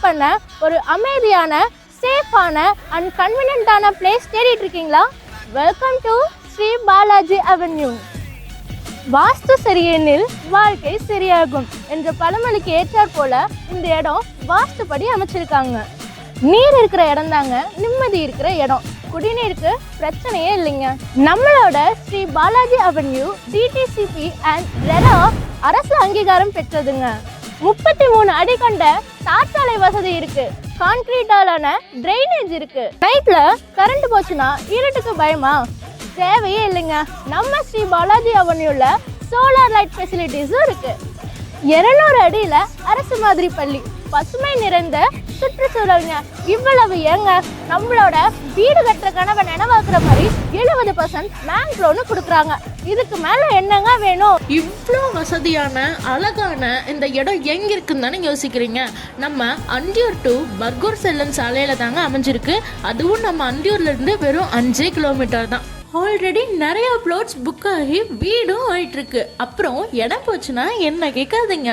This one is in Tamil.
பண்ண ஒரு அமைதியான சேஃபான அண்ட் கன்வீனியன்ட்டான பிளேஸ் தேடிட்டு இருக்கீங்களா? Welcome to Sri Balaji avenue வாஸ்து சரியெனில் வாழ்க்கை சரியாகும் என்ற பழமொழிக்கு ஏற்றாற் போல இந்த இடம் வாஸ்துப்படி அமைச்சிருக்காங்க. நீர் இருக்கிற இடம் தாங்க நிம்மதி இருக்கிற இடம். குடிநீருக்கு பிரச்சனையே இல்லைங்க. நம்மளோட Sri Balaji avenue DTCP and RERA அரசு அங்கீகாரம் பெற்றதுங்க. முப்பத்தி மூணு அடி கொண்ட தார்ச்சாலை வசதி இருக்கு. கான்கிரீட்டாலான டிரைனேஜ் இருக்கு. நைட்ல கரண்ட் போச்சுன்னா இருட்டுக்கு பயமா? தேவையே இல்லைங்க. நம்ம ஸ்ரீ பாலாஜி அவனியூல சோலார் லைட் ஃபெசிலிட்டிஸும் இருக்கு. இருநூறு அடியில அரசு மாதிரி பள்ளி. பசுமை நிறைந்த சுற்றுச்சூழல்ங்க. இவ்வளவு ஏங்க நம்மளோட வீடு கட்டுற கனவை நினைவாக்குற மாதிரி எழுபது பர்சன்ட் பேங்க் லோனு கொடுக்குறாங்க. இதுக்கு மேல என்னங்க வேணும்? இவ்வளோ வசதியான அழகான இந்த இடம் எங்கே இருக்குன்னு தானே யோசிக்கிறீங்க? நம்ம அந்தியூர் டு பர்கூர் செல்லும் சாலையில் தாங்க அமைஞ்சிருக்கு. அதுவும் நம்ம அந்தியூர்லேருந்து வெறும் அஞ்சே கிலோமீட்டர் தான். ஆல்ரெடி நிறைய ப்ளாட்ஸ் புக் ஆகி வீடும் ஆயிட்டு இருக்கு அப்புறம் இடம் போச்சுன்னா என்ன கேட்காதீங்க.